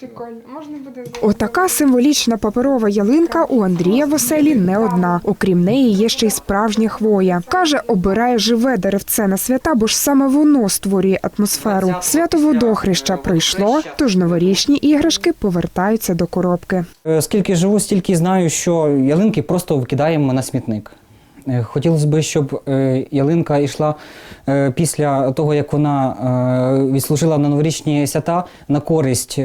Прикольно. Можна буде Отака символічна паперова ялинка у Андрія в оселі не одна. Окрім неї, є ще й справжня хвоя. Каже, обирає живе деревце на свята, бо ж саме воно створює атмосферу. Свято водохреща прийшло, тож новорічні іграшки повертаються до коробки. Е, Скільки живу, стільки знаю, що ялинки просто викидаємо на смітник. Е, Хотілося б, щоб е, ялинка йшла після того, як вона відслужила на новорічні свята на користь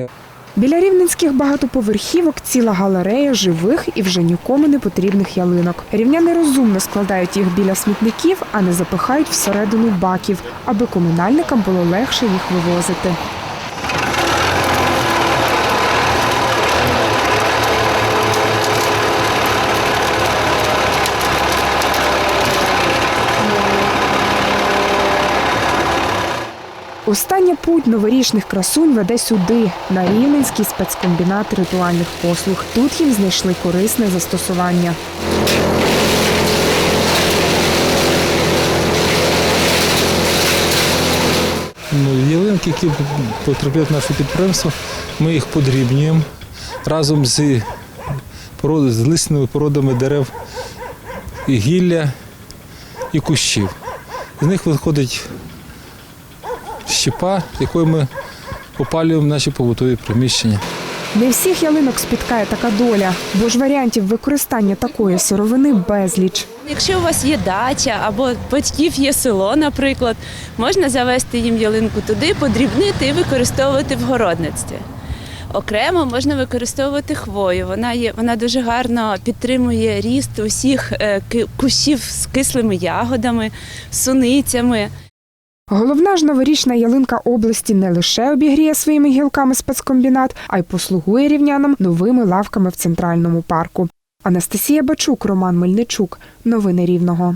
Біля рівненських багатоповерхівок ціла галерея живих і вже нікому не потрібних ялинок. Рівняни розумно складають їх біля смітників, а не запихають всередину баків, аби комунальникам було легше їх вивозити. Остання путь новорічних красунь веде сюди, на Рівненський спецкомбінат ритуальних послуг. Тут їм знайшли корисне застосування. Ну, ялинки, які потрапляють в наше підприємство, ми їх подрібнюємо разом з, пород- з лисними породами дерев, і гілля і кущів. З них виходить щепа, якою ми опалюємо наші побутові приміщення. Не всіх ялинок спіткає така доля, бо ж варіантів використання такої сировини безліч. Якщо у вас є дача або батьків є село, наприклад, можна завести їм ялинку туди, подрібнити і використовувати в городництві. Окремо можна використовувати хвою. Вона є, вона дуже гарно підтримує ріст усіх е, кущів з кислими ягодами, суницями. Головна ж новорічна ялинка області не лише обігріє своїми гілками спецкомбінат, а й послугує рівнянам новими лавками в центральному парку. Анастасія Бачук, Роман Мельничук. Новини Рівного.